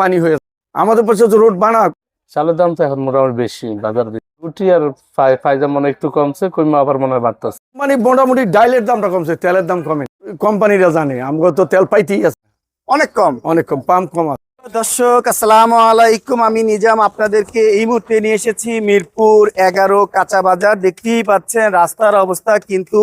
পানি হয়ে আমাদের পাশে রোড বানা চালের দাম তো এখন মোটামুটি বেশি বাজার রুটি আর ফাইজা মনে একটু কমছে কইমা আবার মনে হয় বাড়তেছে। মানে মোটামুটি ডাইলের দামটা কমছে তেলের দাম কমে। কোম্পানিরা জানে আমাকে তো তেল পাইতেই আছে। অনেক কম। অনেক কম পাম্প কম আছে। দর্শক আসসালামু আলাইকুম। আমি নিজাম আপনাদেরকে এই মুহূর্তে নিয়ে এসেছি মিরপুর এগারো কাঁচা বাজার। দেখতেই পাচ্ছেন রাস্তার অবস্থা কিন্তু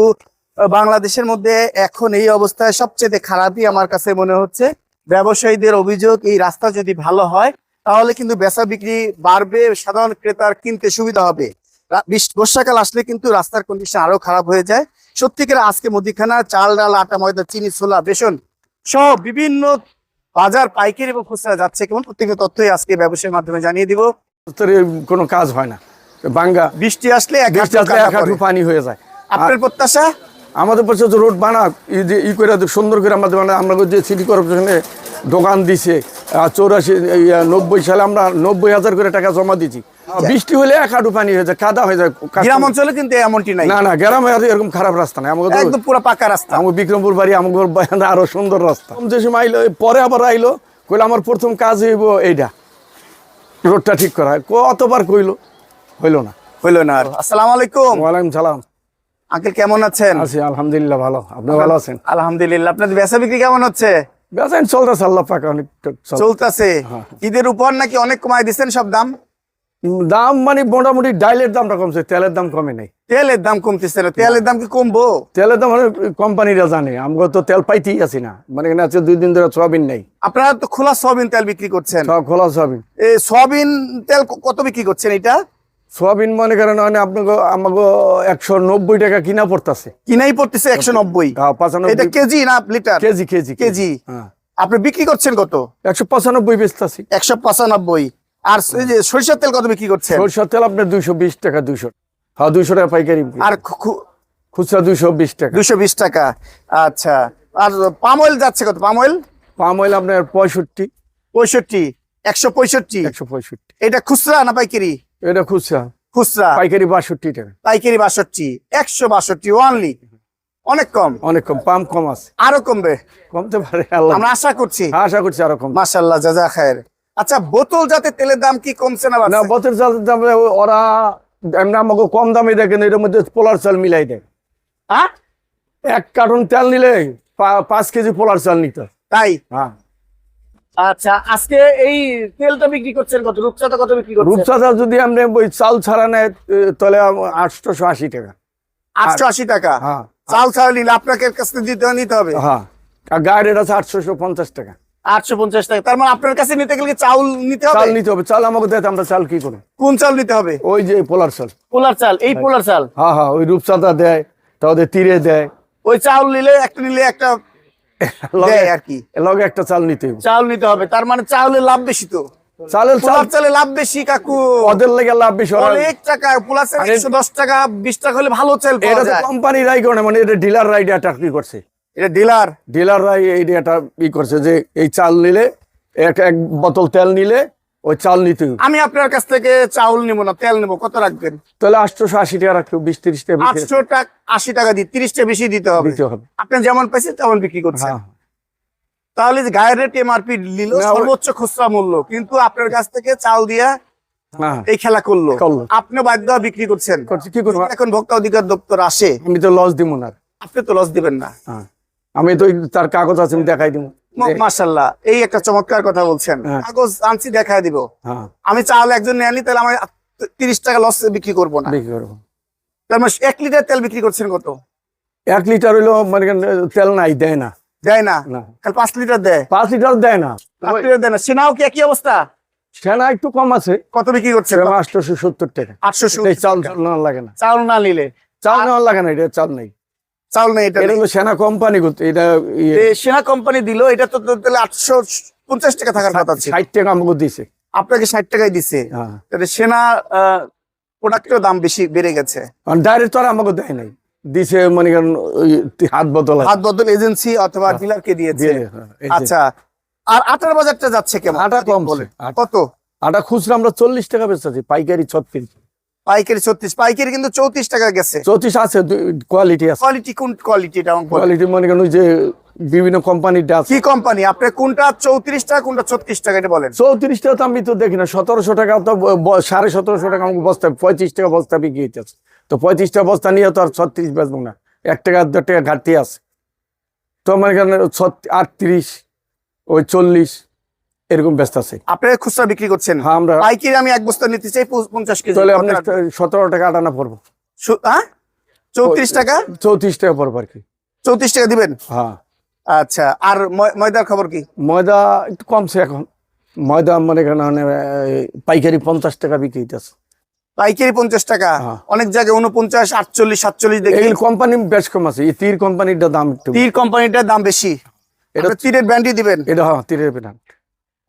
বাংলাদেশের মধ্যে এখন এই অবস্থায় সবচেয়ে খারাপই আমার কাছে মনে হচ্ছে। ব্যবসায়ীদের অভিযোগ এই রাস্তা যদি ভালো হয় তাহলে কিন্তু বেচা বিক্রি বাড়বে সাধারণ ক্রেতার কিনতে সুবিধা হবে। বর্ষাকাল আসলে কিন্তু রাস্তার কন্ডিশন আরও খারাপ হয়ে যায়। সত্যিকার আজকে মুদিখানা চাল ডাল আটা ময়দা চিনি ছোলা বেসন সহ বিভিন্ন বাজার পাইকারি এবং খুচরা যাচ্ছে কেমন? প্রত্যেকটা তথ্যই আজকে ব্যবসায়ের মাধ্যমে জানিয়ে দিব। কোনো কাজ হয় না। বাঙ্গা বৃষ্টি আসলে এক হাঁটু। পানি হয়ে যায়। আপনার প্রত্যাশা? আমাদের পাশে তো রোড বানা ই যে ই করে সুন্দর করে আমাদের মানে আমরা যে সিটি কর্পোরেশনে দোকান দিছে চৌরাশি নব্বই সালে আমরা নব্বই হাজার করে টাকা জমা দিয়েছি। বৃষ্টি হলে এক হাঁটু পানি হয়ে যায় কাদা হয়ে যায় গ্রাম অঞ্চলে কিন্তু এমনটি নাই। না না গ্রামে এরকম খারাপ রাস্তা নাই। আমাকে একদম পুরো পাকা রাস্তা। আমার বিক্রমপুর বাড়ি আমার বাড়ি আরও সুন্দর রাস্তা। যে সময় আইলো পরে আবার আইলো কইলো আমার প্রথম কাজ হইব এইটা রোডটা ঠিক করা। হয় কতবার কইলো? হইল না। হইল না আর। আসসালামু আলাইকুম। ওয়ালাইকুম সালাম। আঙ্কেল কেমন আছেন? আছি আলহামদুলিল্লাহ ভালো। আপনি ভালো আছেন? আলহামদুলিল্লাহ। আপনাদের বেচা বিক্রি কেমন হচ্ছে? বেচেন চলতেছে আল্লাহ পাকা অনেক চলতেছে। হ্যাঁ। ঈদের উপর নাকি অনেক কমাই দিচ্ছেন সব দাম? দাম মানে মোটামুটি ডাইলের দামটা কমছে তেলের দাম কমে নাই। তেলের দাম কমতেছে না তেলের দাম কি কমবো? তেলের দাম কোম্পানিরা জানে আমরা তো তেল পাইতেই আছি না। মানে এখানে আছে দুই দিন ধরে সোয়াবিন নেই। আপনারা তো খোলা সয়াবিন তেল বিক্রি করছেন। খোলা সোয়াবিন। এই সয়াবিন তেল কত বিক্রি করছেন এটা? সোয়াবিন মনে করেন মানে আপনাকে আমাকে একশো নব্বই টাকা কিনা পড়তেছে। কিনাই পড়তেছে একশো নব্বই। এটা কেজি না লিটার? KG KG KG. হ্যাঁ। আপনি বিক্রি করছেন কত? একশো পঁচানব্বই বেচতেছি। একশো পঁচানব্বই। আর সরিষার তেল কত বিক্রি করছেন? সরিষার তেল আপনার দুইশো বিশ টাকা দুইশো। হ্যাঁ দুইশো টাকা পাইকারি আর খুচরা দুইশো বিশ টাকা। দুশো বিশ টাকা। আচ্ছা। আর পাম অয়েল যাচ্ছে কত? Palm oil? পাম অয়েল আপনার পঁয়ষট্টি। পঁয়ষট্টি। একশো পঁয়ষট্টি। একশো পঁয়ষট্টি। এটা খুচরা না পাইকারি? এটা খুচরা। খুচরা। পাইকারি বাষট্টি টাকা। পাইকারি বাষট্টি একশো বাষট্টি ওয়ানলি অনেক কম। অনেক কম পাম কম আছে। আরও কমবে। কমতে পারে আমরা আশা করছি। আশা করছি আরও কম মাসাল্লাহ জাজা খায়ের। আচ্ছা বোতল জাতে তেলের দাম কি কমছে না না? বতের চালের দামে ওরা এমনি আমাকে কম দামে দেখেন এর মধ্যে পোলার চাল মিলাই দেয়। হ্যাঁ এক কার্টন তেল নিলে পাঁচ কেজি পোলার চাল নিতে তাই? হ্যাঁ। আচ্ছা আজকে এই তেলটা বিক্রি করছেন কত? রূপচাটা কত বিক্রি করছেন? রূপচা চাল যদি আপনি ওই চাল ছাড়া নেয় তাহলে আটশোশো আশি টাকা। আটশো আশি টাকা? হ্যাঁ। চাল ছাড়া নিলে আপনাকে কাছ থেকে দিতে নিতে হবে? হ্যাঁ। আর গায়ের আছে আটশোশো পঞ্চাশ টাকা। আটশো পঞ্চাশ টাকা। তার মানে আপনার কাছে নিতে গেলে চাউল নিতে হবে? চাল নিতে হবে। চাল আমাকে দেয় আমরা চাল কি করি? কোন চাল নিতে হবে? ওই যে পোলার চাল। পোলার চাল এই পোলার চাল? হ্যাঁ হ্যাঁ ওই রূপচাঁদা দেয় তাদের তীরে দেয়। ওই চাউল নিলে একটা নিলে একটা লগে আর কি? লগে একটা চাল নিতে হবে। চাউল নিতে হবে তার মানে চাউলের লাভ বেশি তো। চালের চাল চালে লাভ বেশি কাকু। ওদের লেগে লাভ বেশি অনেক টাকা একশো দশ টাকা বিশ টাকা হলে ভালো চাল এটা পাওয়া তো যায়। কোম্পানি রাই করে না, মানে এটা ডিলার রাই এটা কি করছে? এটা ডিলার ডিলার রাই এই এটা ই করছে যে এই চাল নিলে এক এক বোতল তেল নিলে ওই চাল নিতে আমি আপনার কাছ থেকে চাউল নিব না তেল নিব কত রাখবেন? তাহলে আটশোশো আশি টাকা রাখতে বিশ তিরিশ টাকা আটশো টাকা আশি টাকা তিরিশটা বেশি দিতে হবে। আপনি যেমন পাইছেন তেমন বিক্রি করছেন। হ্যাঁ। তাহলে গায়ের রেট এমআরপি নিল সর্বোচ্চ খুচরা মূল্য। কিন্তু আপনার কাছ থেকে চাল দিয়া হ্যাঁ। এই খেলা করল। আপনি বাধ্য বিক্রি করছেন। করছি কি করব? এখন ভোক্তা অধিকার দপ্তর আসে। আমি তো লস দিব না। আপনি তো লস দিবেন না। হ্যাঁ। আমি তো তার কাগজ আছে আমি দেখাই দিব মাসাল্লাহ এই একটা চমৎকার কথা বলছেন। হ্যাঁ। কাগজ আনছি দেখায় দিব। হ্যাঁ। আমি চাল একজন নেয়নি তাহলে আমি তিরিশ টাকা লস বিক্রি করব না। বিক্রি করব। তার মানে এক লিটার তেল বিক্রি করছেন কত? এক লিটার হইল মানে তেল নাই দেয় না। দেয় না? না। পাঁচ লিটার দেয়। পাঁচ লিটার দেয় না। পাঁচ লিটার দেয় না। সেনাও কি একই অবস্থা? সেনা একটু কম আছে। কত বিক্রি করছেন আটশোশো সত্তর টাকা। আটশো এই চাল চাল নেওয়ার লাগে না। না নিলে। চাল নেওয়ার লাগে না এটা চাল নেই। চাউল নেই এটা হলো সেনা কোম্পানি এটা ইয়ে, সেনা কোম্পানি দিল এটা তো তাহলে আটশো পঞ্চাশ টাকা থাকার কথা ষাট টাকা আমাকে দিছে। আপনাকে ষাট টাকায় দিছে। হ্যাঁ। তাহলে সেনা প্রোডাক্টের দাম বেশি বেড়ে গেছে। ডাইরেক্ট তো আর আমাকে দেয় নাই। দিছে মানে করেন হাত বদল হাত বদল এজেন্সি অথবা ডিলারকে দিয়েছে। দিয়ে, হ্যাঁ, আচ্ছা আর আটার বাজারটা যাচ্ছে কেমন? আটা কম বলে কত? আটা খুচরা আমরা চল্লিশ টাকা বেচতেছি পাইকারি ছত্রিশ। পাইকারি ছত্রিশ পাইকারি কিন্তু চৌত্রিশ টাকা গেছে। চৌত্রিশ আছে কোয়ালিটি আছে। কোয়ালিটি কোন কোয়ালিটি এটা কোয়ালিটি মনে ওই যে বিভিন্ন কোম্পানির আছে। কি কোম্পানি আপনি কোনটা চৌত্রিশ টাকা কোনটা ছত্রিশ টাকা এটা বলেন। চৌত্রিশ টাকা তো আমি তো দেখি না সতেরোশো টাকা তো সাড়ে সতেরোশো টাকা আমাকে বস্তা পঁয়ত্রিশ টাকা বস্তা বিক্রি হইতেছে তো পঁয়ত্রিশ টাকা বস্তা নিয়ে তো আর ছত্রিশ বেচবো না। এক টাকা দেড় টাকা ঘাটতি আছে। তো আমার এখানে আটত্রিশ ওই চল্লিশ এরকম ব্যস্ত আছে। আপনি খুচরা বিক্রি করছেন। হ্যাঁ আমরা পাইকারি আমি এক বস্তা নিতে চাই পঞ্চাশ কেজি। তাহলে আপনি সতেরো টাকা আটানা পড়ব। হ্যাঁ? চৌত্রিশ টাকা? চৌত্রিশ টাকা পড়ব আর কি। চৌত্রিশ টাকা দিবেন? হ্যাঁ। আচ্ছা আর ময়দার খবর কি? ময়দা একটু কমছে এখন। ময়দা মানে এখানে পাইকারি পঞ্চাশ টাকা বিক্রি হইতেছে। পাইকারি পঞ্চাশ টাকা? হ্যাঁ। অনেক জায়গায় উনপঞ্চাশ আটচল্লিশ সাতচল্লিশ দেখি। কোম্পানি বেশ কম আছে। তীর কোম্পানিটার দাম তীর কোম্পানিটার দাম বেশি। এটা- এটা তীরের ব্র্যান্ডই দিবেন। এটা হ্যাঁ তীরের ব্র্যান্ড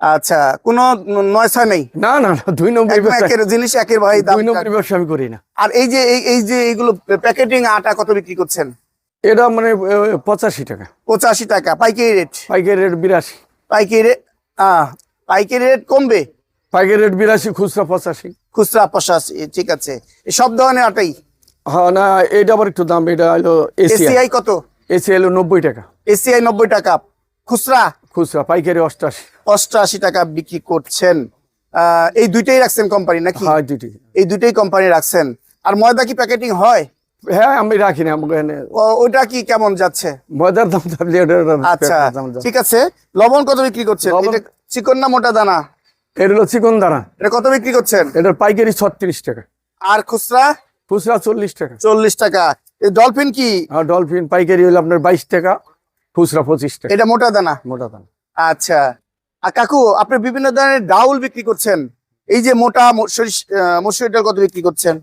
আচ্ছা কোনো নয় ছয় নেই? না না না দুই নম্বর জিনিস একের ভাই দুই নম্বর ব্যবসা আমি করি না। আর এই যে এই যে এইগুলো প্যাকেটিং আটা কত বিক্রি করছেন? এটা মানে পঁচাশি টাকা। পঁচাশি টাকা। পাইকারি রেট? পাইকারি রেট বিরাশি। পাইকারি রেট? আহ, পাইকারি রেট কমবে? পাইকারি রেট বিরাশি খুচরা পঁচাশি। খুচরা পঁচাশি ঠিক আছে। এই সব ধরনের আটাই? হ্যাঁ না এটা আবার একটু দাম এটা হলো এসিআই। এসিআই কত? এসি হলো নব্বই টাকা। এসিআই নব্বই টাকা। খুচরা? খুচরা পাইকারি অষ্টাশি। অষ্টআশি টাকা বিক্রি করছেন। এই দুইটাই রাখছেন কোম্পানি নাকি? হ্যাঁ দুটি এই দুইটাই কোম্পানি রাখছেন। আর ময়দা কি প্যাকেটিং হয়? হ্যাঁ আমি রাখি না আমাকে ওটা কি কেমন যাচ্ছে? ময়দার দাম আচ্ছা। ঠিক আছে। লবণ কত বিক্রি করছেন? চিকন না মোটা দানা? এটা হলো চিকন দানা। এটা কত বিক্রি করছেন? এটার পাইকারি ছত্রিশ টাকা। আর খুচরা? খুচরা চল্লিশ টাকা। চল্লিশ টাকা। এই ডলফিন কি? ডলফিন পাইকারি হলো আপনার বাইশ টাকা। খুচরা পঁচিশ টাকা। এটা মোটা দানা? মোটা দানা। আচ্ছা। আর কাকু আপনি বিভিন্ন ধরনের ডাউল বিক্রি করছেন। এই যে মোটা মসুরি ডাল কত বিক্রি করছেন?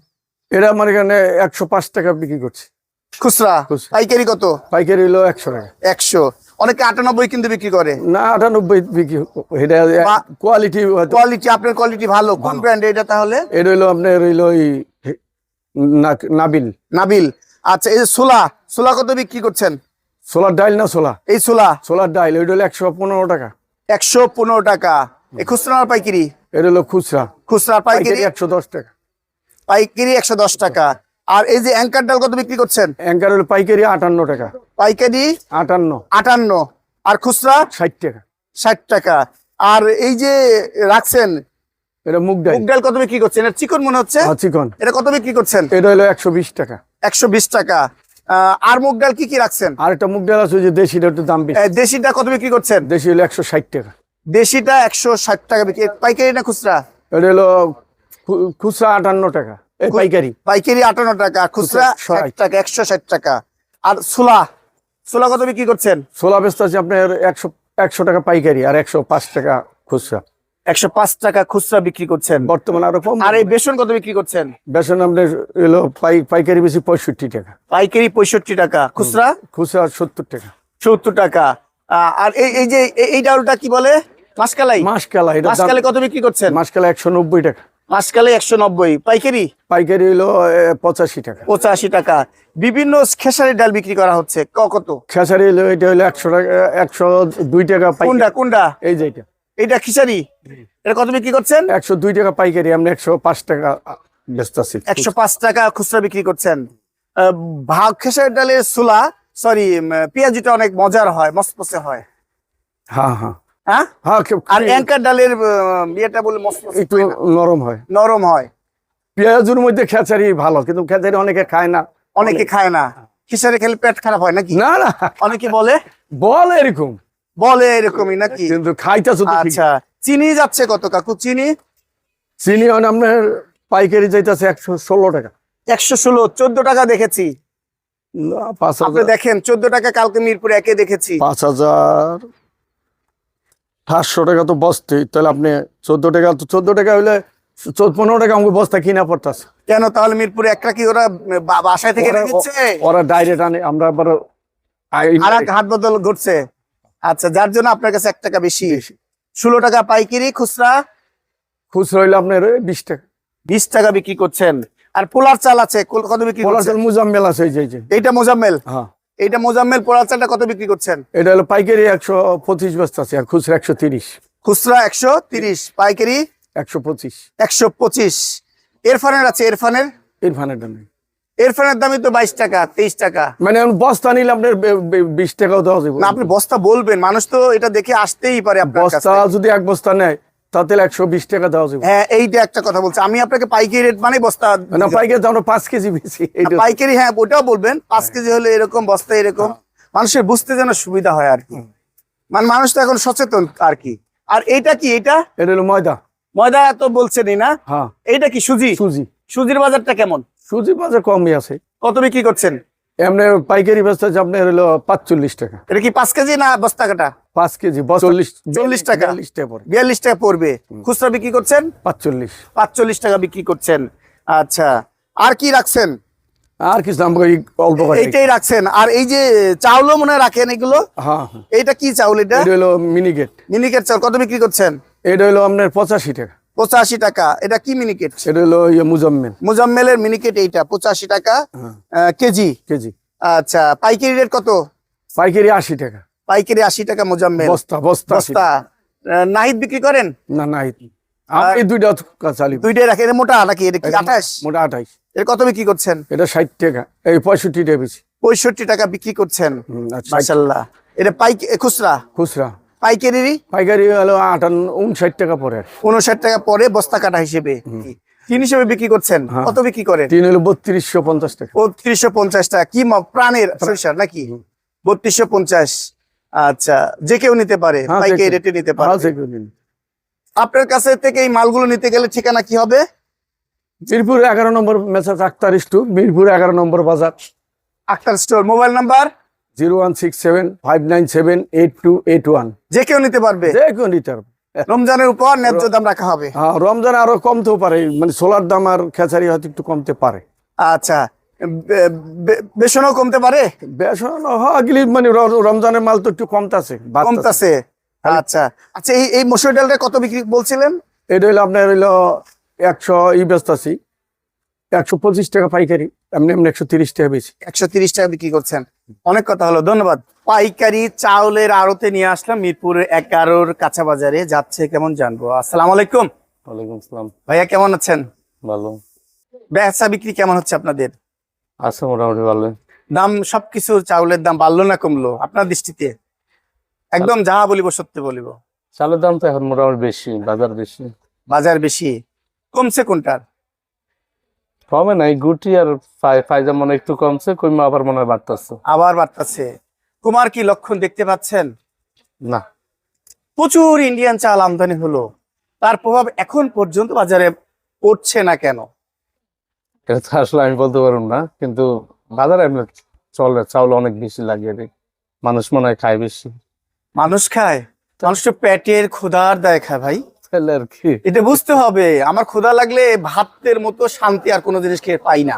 এটা আমার এখানে একশো পাঁচ টাকা বিক্রি করছে। খুচরা। পাইকারি কত? পাইকারি হলো একশো টাকা। একশো। অনেকে আটানব্বই কিন্তু বিক্রি করে। না আটানব্বই বিক্রি এটা কোয়ালিটি কোয়ালিটি আপনার কোয়ালিটি ভালো। কোন ব্র্যান্ড এটা তাহলে? এটা হইল আপনার হইল নাবিল। নাবিল। আচ্ছা এই যে সোলা সোলা কত বিক্রি করছেন? সোলার ডাইল না সোলা? এই সোলা। সোলার ডাইল ওইটা হলো একশো পনেরো টাকা। একশো পনেরো টাকা। এই খুচরা আর পাইকারি? এটা হলো খুচরা। খুচরা পাইকারি? পাইকারি একশো দশ টাকা। পাইকারি একশো দশ টাকা। আর এই যে অ্যাঙ্কার ডাল কত বিক্রি করছেন? অ্যাঙ্কার হলো পাইকারি আটান্ন টাকা। পাইকারি? আটান্ন। আটান্ন। আর খুচরা? ষাট টাকা। ষাট টাকা। আর এই যে রাখছেন এটা মুগ ডাল মুগ ডাল কত বিক্রি করছেন? এটা চিকন মনে হচ্ছে? চিকন। এটা কত বিক্রি করছেন? এটা হলো একশো বিশ টাকা। একশো বিশ টাকা। আর মুগ ডাল কি কি রাখছেন? আর একটা মুগ ডাল আছে যে দেশিটা একটু দাম বেশি। দেশিটা কত বিক্রি করছেন? দেশি হলো একশো ষাট টাকা। দেশিটা একশো ষাট টাকা বিক্রি। পাইকারি না খুচরা? এটা হলো খুচরা আটান্ন টাকা। এই পাইকারি। পাইকারি আটান্ন টাকা খুচরা ষাট। টাকা একশো ষাট টাকা। আর সোলা সোলা কত বিক্রি করছেন? ছোলা ব্যস্ত আছে আপনার একশো একশো টাকা পাইকারি আর একশো পাঁচ টাকা খুচরা। একশো পাঁচ টাকা খুচরা বিক্রি করছেন। বর্তমানে আরও কম আর এই বেসন কত বিক্রি করছেন? বেসন আপনার এলো পাইকারি বেশি পঁয়ষট্টি টাকা। পাইকারি পঁয়ষট্টি টাকা। খুচরা? খুচরা সত্তর টাকা। সত্তর টাকা। আর এই এই যে এই- ডাউলটা কি বলে? মাসকালাই? মাসকালা মাসকালাই কত বিক্রি করছেন? মাসকালা একশো নব্বই টাকা। মাসকালাই একশো নব্বই। পাইকারি? পাইকারি হলো পঁচাশি টাকা। পঁচাশি টাকা। বিভিন্ন খেসারি ডাল বিক্রি করা হচ্ছে। কত? খেসারি হলো এটা হলো একশো টাকা একশো দুই টাকা কোনটা? কোনটা? এই যে এটা। এইটা খিসারি এটা কত বিক্রি করছেন? একশো দুই টাকা পাইকারি আমরা একশো পাঁচ টাকা ব্যস্ত আছি। একশো পাঁচ টাকা খুচরা বিক্রি করছেন। ভাগ খেসারি ডালের সুলা সরি পেঁয়াজিটা অনেক মজার হয় মসমসে হয়। হ্যাঁ হ্যাঁ। হ্যাঁ? হ্যাঁ আর অ্যাঙ্কার ডালের ইয়েটা বলে একটু নরম হয়। নরম হয়। পেঁয়াজের মধ্যে খেচারি ভালো কিন্তু খেচারি অনেকে খায় না। অনেকে খায় না। খেলে পেট খারাপ হয় নাকি? না না। অনেকে বলে? বল এরকম। বলে এরকমই নাকি? কিন্তু খাইতেছো তো ঠিক। আচ্ছা চিনি যাচ্ছে কত কাকু? চিনি? চিনি হন আপনার পাইকারি যাইতেছে একশো ষোলো টাকা। একশো ষোলো চোদ্দ টাকা দেখেছি। আপনি দেখেন চোদ্দ টাকা কালকে মিরপুরে একে দেখেছি। পাঁচ হাজার সাতশো টাকা তো বস্তে তাহলে আপনি চোদ্দ টাকা তো চোদ্দ টাকা হইলে পনেরো টাকা আমাকে বস্তা কিনা পড়তেছে। কেন তাহলে মিরপুরে একটা কি ওরা বাসায় থেকে ওরা ডাইরেক্ট আনে আমরা আবার হাত বদল ঘটছে। আচ্ছা যার জন্য আপনার কাছে এক টাকা বেশি। ষোলো টাকা পাইকারি খুচরা? খুচরা হইলে আপনার বিশ টাকা। বিশ টাকা বিক্রি করছেন। আর পোলার চাল আছে কত- বিক্রি করছেন? মুজাম্মেল আছে এইটা মোজাম্মেল? হ্যাঁ। এইটা মোজাম্মেল পোলার চালটা কত বিক্রি করছেন? এটা হলো পাইকারি একশো পঁচিশ বস্তা আছে আর খুচরা একশো তিরিশ। খুচরা একশো তিরিশ পাইকারি? একশো পঁচিশ। একশো পঁচিশ। এরফানের আছে এরফানের? ইরফানের নেই এরফানের দামই তো বাইশ টাকা তেইশ টাকা। মানে বস্তা নিলে আপনার বিশ টাকাও দেওয়া যাবে। না আপনি বস্তা বলবেন মানুষ তো এটা দেখে আসতেই পারে বস্তা যদি এক বস্তা নেয় তাতে একশো বিশ টাকা দেওয়া যাবে। হ্যাঁ এইটা একটা কথা বলছি। আমি আপনাকে পাইকারি রেট মানে বস্তা না পাইকারি তো আমরা পাঁচ কেজি বেশি পাইকারি হ্যাঁ ওটাও বলবেন পাঁচ কেজি হলে এরকম বস্তা এরকম। মানুষের বুঝতে যেন সুবিধা হয় আর কি। মানে মানুষ তো এখন সচেতন আর কি। আর এইটা কি এটা? এটা হলো ময়দা। ময়দা তো বলছেনই না। হ্যাঁ। এইটা কি সুজি? সুজি। সুজির বাজারটা কেমন? সুজি বাজার কমই আছে। কত বিক্রি করছেন? এমনি পাইকারি ব্যবস্থা আপনার হলো পাঁচচল্লিশ টাকা। এটা কি পাঁচ কেজি না বস্তা কাটা পাঁচ কেজি চল্লিশ টাকা? চল্লিশ টাকা। বিয়াল্লিশ টাকা পড়বে। খুচরা বিক্রি করছেন? পাঁচচল্লিশ। পাঁচচল্লিশ টাকা বিক্রি করছেন। আচ্ছা। আর কি রাখছেন? আর কিছু অল্প এইটাই রাখছেন। আর এই যে চাউলও মনে হয় রাখেন এগুলো? হ্যাঁ হ্যাঁ। এইটা কি চাউল এটা? এটা হলো মিনিকেট। মিনিকেট চাউল। কত বিক্রি করছেন? এটা হলো আপনার পঁচাশি টাকা। পঁচাশি টাকা। এটা কি মিনিকেট এটা হলো ইয়ে মুজাম্মেল। মুজাম্মেলের মিনিকেট এইটা পঁচাশি টাকা হ্যাঁ। কেজি। কেজি। আচ্ছা পাইকারি রেট কত? পাইকারি আশি টাকা। পাইকারি আশি টাকা মুজাম্মেল। বস্তা বস্তা বস্তা। নাহিদ বিক্রি করেন? না নাহিদ আমি দুইটা চালি দুইটাই রাখেন। মোটা নাকি? এটা কি আঠাশ? মোটা আঠাইশ এটা কত বিক্রি করছেন? এটা ষাট টাকা। এই পঁয়ষট্টি টাকা বেশি। পঁয়ষট্টি টাকা বিক্রি করছেন। মাশাল্লাহ এটা পাইক খুচরা? খুচরা। পাইকারি পাইকারি হলো আটান্ন উনষাট টাকা পরে। উনষাট টাকা পরে বস্তা কাটা হিসেবে। তিন হিসেবে বিক্রি করছেন? হ্যাঁ। কত বিক্রি করেন? তিন হলো বত্রিশশো পঞ্চাশ টাকা। ও তিরিশশো পঞ্চাশ টাকা। কি প্রাণের সরিষার নাকি? বত্রিশশো পঞ্চাশ। আচ্ছা যে কেউ নিতে পারে হ্যাঁ, পাইকারি রেটে নিতে হ্যাঁ, পারে যে কেউ নিন। আপনার কাছে থেকে এই মালগুলো নিতে গেলে ঠিকানা কি হবে? মিরপুর এগারো নম্বর মেসাজ আক্তার স্টু মিরপুর এগারো নম্বর বাজার। Akhtar store mobile number? Zero one six seven five nine seven eight two eight one. যে কেউ নিতে পারবে। যে কেউ নিতে পারবে। রমজানের উপর ন্যায্য দাম রাখা হবে। হ্যাঁ রমজান আরও কমতেও পারে মানে সোলার দাম আর খেচারি হয়তো একটু কমতে পারে। আচ্ছা বেসনও কমতে পারে? বেসন হগলি মানে রমজানের মাল তো একটু কমতাছে। কমতাছে আচ্ছা। আচ্ছা এই এই মসুর ডালটা কত বিক্রি বলছিলেন? এটা হইল আপনার হইল একশো ই ব্যস্ত আছি একশো পঁচিশ টাকা পাইকারি এমনি এমনি একশো তিরিশ টাকা বেশি। একশো তিরিশ টাকা বিক্রি করছেন। অনেক কথা হলো ধন্যবাদ। পাইকারি চাউলের আড়তে নিয়ে আসলাম মিরপুরের এগারোর কাঁচা বাজারে যাচ্ছে কেমন জানব। আসসালাম আলাইকুম। ওয়ালাইকুম আসসালাম। ভাইয়া কেমন আছেন? ভালো। বেচা বিক্রি কেমন হচ্ছে আপনাদের? আছে মোটামুটি ভালো দাম সবকিছু চাউলের দাম বাড়লো না কমলো? আপনার দৃষ্টিতে? একদম যাহা বলিব সত্যি বলিব। চালের দাম তো এখন মোটামুটি বেশি বাজার বেশি। বাজার বেশি। কমছে কোনটার? কমে নাই গুটি আর ফাই- ফাইজা মনে একটু কমছে কইমা আবার মনে হয় বাড়তেছে। আবার বাড়তেছে। কুমার কি লক্ষণ দেখতে পাচ্ছেন? না। প্রচুর ইন্ডিয়ান চাল আমদানি হলো। তার প্রভাব এখন পর্যন্ত বাজারে পড়ছে না কেন? এটা তো আসলে আমি বলতে পারব না কিন্তু বাজারে এমনি চলে চাউল অনেক বেশি লাগে রে। মানুষ মনে হয় খায় বেশি। মানুষ খায়? মানুষ তো পেটের ক্ষুধার দায় খায় ভাই। তাহলে আর কি? এটা বুঝতে হবে। আমার ক্ষুধা লাগলে ভাতের মতো শান্তি আর কোনো জিনিস খেয়ে পাই না।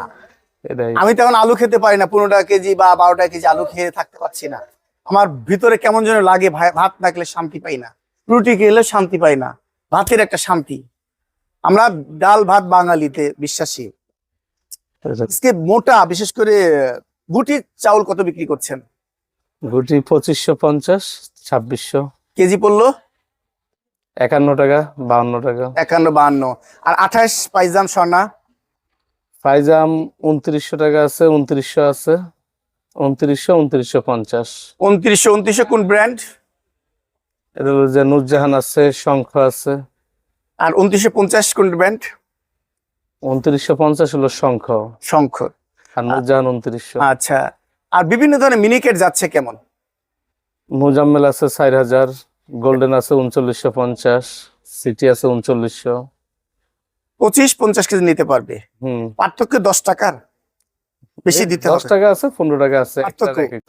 আমি তেমন আলু খেতে পারি না পনেরো টাকা কেজি বা বারো টাকা কেজি আলু খেয়ে থাকতে পারছি না। আমার ভিতরে কেমন যেন লাগে ভাত না খেলে শান্তি পাই না। রুটি খেলে শান্তি পাই না। ভাতের একটা শান্তি। আমরা ডাল ভাত বাঙালিতে বিশ্বাসী। আজকে মোটা বিশেষ করে গুটি চাউল কত বিক্রি করছেন? গুটি পঁচিশশো পঞ্চাশ ছাব্বিশশো। কেজি পড়ল? একান্ন টাকা বাউন্ন টাকা। একান্ন বাহান্ন। আর আঠাশ পাইজাম স্বর্ণা? পাইজাম উনত্রিশশো টাকা আছে উনত্রিশশো আছে। উনত্রিশশো উনত্রিশশো পঞ্চাশ। উনত্রিশশো উনত্রিশশো কোন ব্র্যান্ড এটা হলো যে নুরজাহান আছে শঙ্খ আছে। আর উনত্রিশশো পঞ্চাশ কোন ব্র্যান্ড উনত্রিশশো পঞ্চাশ হলো শঙ্খ। শঙ্খ। আর নুরজাহান উনত্রিশশো। আচ্ছা। আর বিভিন্ন ধরনের মিনিকেট যাচ্ছে কেমন? মুজাম্মেল আছে চার হাজার। গোল্ডেন আছে উনচল্লিশশো পঞ্চাশ সিটি আছে উনচল্লিশশো। পঁচিশ পঞ্চাশ কেজি নিতে পারবে। হম। পার্থক্য দশ টাকার বেশি দিতে দশ টাকা আছে পনেরো টাকা আছে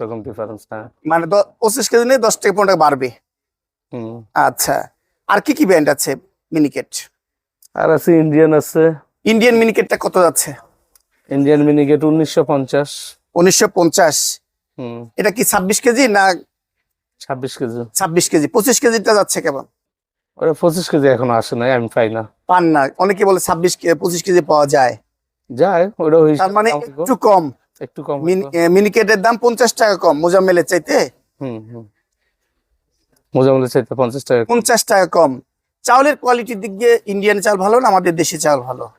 রকম ডিফারেন্স হ্যাঁ। মানে পঁচিশ কেজি নিয়ে দশ টাকা পনেরো টাকা বাড়বে। হম। আচ্ছা। আর কি কি ব্র্যান্ড আছে মিনিকেট আর আছে ইন্ডিয়ান আছে। ইন্ডিয়ান মিনিকেটটা কত যাচ্ছে? ইন্ডিয়ান মিনিগেট উনিশশো পঞ্চাশ। উনিশশো পঞ্চাশ। হম। এটা কি ছাব্বিশ কেজি না ছাব্বিশ কেজি। ছাব্বিশ কেজি পঁচিশ কেজিটা যাচ্ছে কেমন? ওটা পঁচিশ কেজি এখনও আসে নাই আমি পাই না। পান না। অনেকে বলে ছাব্বিশ পঁচিশ কেজি পাওয়া যায়। যায় ওটা তার মানে একটু কম। একটু কম মিনি- মিনিকেটের দাম পঞ্চাশ টাকা কম মোজাম্মেলের চাইতে। হুম হুম। মোজামুলি চাইতে পঞ্চাশ টাকা পঞ্চাশ টাকা কম। চাউলের কোয়ালিটির দিক দিয়ে ইন্ডিয়ান চাল ভালো না আমাদের দেশি চাল ভালো?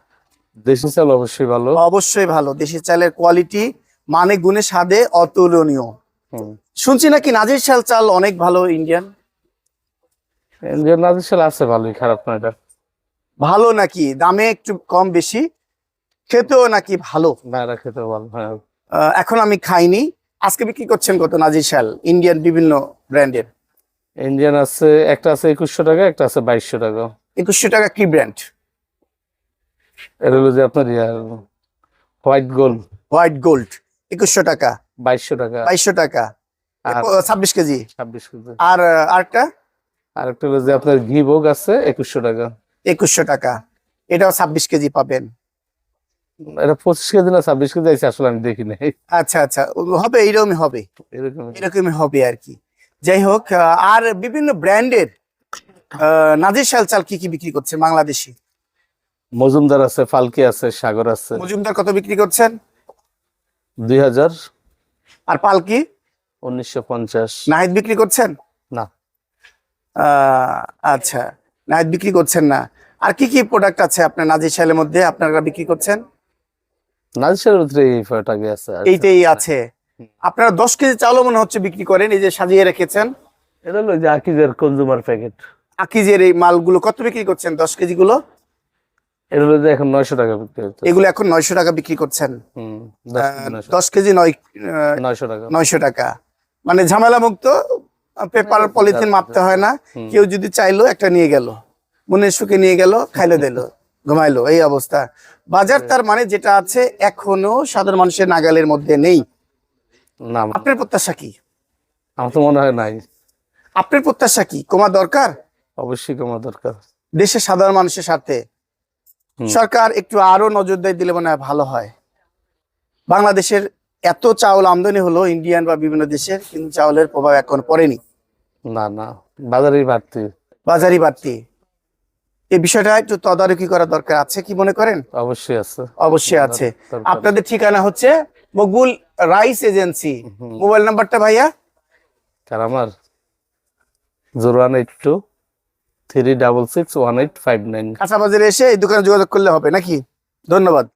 দেশি চাল অবশ্যই ভালো। অবশ্যই ভালো। দেশি চালের কোয়ালিটি মানে গুণে স্বাদে অতুলনীয়। শুনছি নাকি নাজির শাল চাল অনেক ভালো ইন্ডিয়ান? ইন্ডিয়ান নাজির চাল আছে ভালোই খারাপ না এটা? ভালো নাকি? দামে একটু কম বেশি। খেতেও নাকি ভালো। না এটা খেতে ভালো হ্যাঁ। এখন আমি খাইনি। আজকে বিক্রি করছেন কত নাজির চাল ইন্ডিয়ান বিভিন্ন ব্র্যান্ডের? ইন্ডিয়ান আছে একটা আছে একুশশো টাকা একটা আছে বাইশশো টাকা। একুশশো টাকা কি ব্র্যান্ড? এটা হলো যে আপনার হোয়াইট গোল্ড। হোয়াইট গোল্ড একুশশো টাকা। বাইশশো টাকা। বাইশশো টাকা। আর ছাব্বিশ কেজি। ছাব্বিশ কেজি। আর আরেকটা? আর একটা হলো যে আপনার ঘি ভোগ আছে একুশশো টাকা। একুশশো টাকা। এটাও ছাব্বিশ কেজি পাবেন। এটা পঁচিশ কেজি না ছাব্বিশ কেজি আছে আসলে আমি দেখি নাই। আচ্ছা আচ্ছা। হবে এইরকমই হবে। এরকম এরকমই হবে আর কি। যাই হোক আর বিভিন্ন ব্র্যান্ডের নাজির শাল চাল কি কি বিক্রি করছে বাংলাদেশি? মজুমদার আছে ফালকি আছে সাগর আছে। মজুমদার কত বিক্রি করছেন? দুই হাজার। আর পালকি? উনিশশো পঞ্চাশ। নাহিদ বিক্রি করছেন? না। আচ্ছা নাহিদ বিক্রি করছেন না। আর কি কি প্রোডাক্ট আছে আপনার নাজির শালের মধ্যে? আপনারা বিক্রি করছেন? এই ফলটাকে আছে এইটাই আছে। আপনারা দশ কেজি চালও মনে হচ্ছে বিক্রি করেন এই যে সাজিয়ে রেখেছেন। এটা হলো যে আকিজের কনজুমার প্যাকেট আকিজের এই মালগুলো কত বিক্রি করছেন দশ কেজি গুলো এটা এখন নয়শো টাকা বিক্রি হচ্ছে। এগুলো এখন নয়শো টাকা বিক্রি করছেন। দশ কেজি নয় নয়শো টাকা। নয়শো টাকা। মানে ঝামেলা মুক্ত পেপার পলিথিন মাপতে হয় না। কেউ যদি চাইলো একটা নিয়ে গেল। মনের সুখে নিয়ে গেল খাইলো দিল ঘুমাইলো এই অবস্থা। বাজার তার মানে যেটা আছে এখনও সাধারণ মানুষের নাগালের মধ্যে নেই। না। আপনার প্রত্যাশা কি? আমার তো মনে হয় নাই। আপনার প্রত্যাশা কি? কমা দরকার? অবশ্যই কমা দরকার। দেশের সাধারণ মানুষের সাথে। সরকার একটু আরও নজরদারি দিলে মনে হয় ভালো হয়। বাংলাদেশের এত চাউল আমদানি হলো ইন্ডিয়ান বা বিভিন্ন দেশের কিন্তু চাউলের প্রভাব এখন পড়েনি। না না বাজারেই বাড়তি। বাজারই বাড়তি। এই বিষয়টা একটু তদারকি করা দরকার আছে কি মনে করেন? অবশ্যই আছে। অবশ্যই আছে। আপনাদের ঠিকানা হচ্ছে মকবুল রাইস এজেন্সি। মোবাইল নাম্বারটা ভাইয়া? কার আমার? Zero one eight two three double six one eight five nine. কাঁচা বাজারে এসে এই দোকানে যোগাযোগ করলে হবে নাকি? ধন্যবাদ।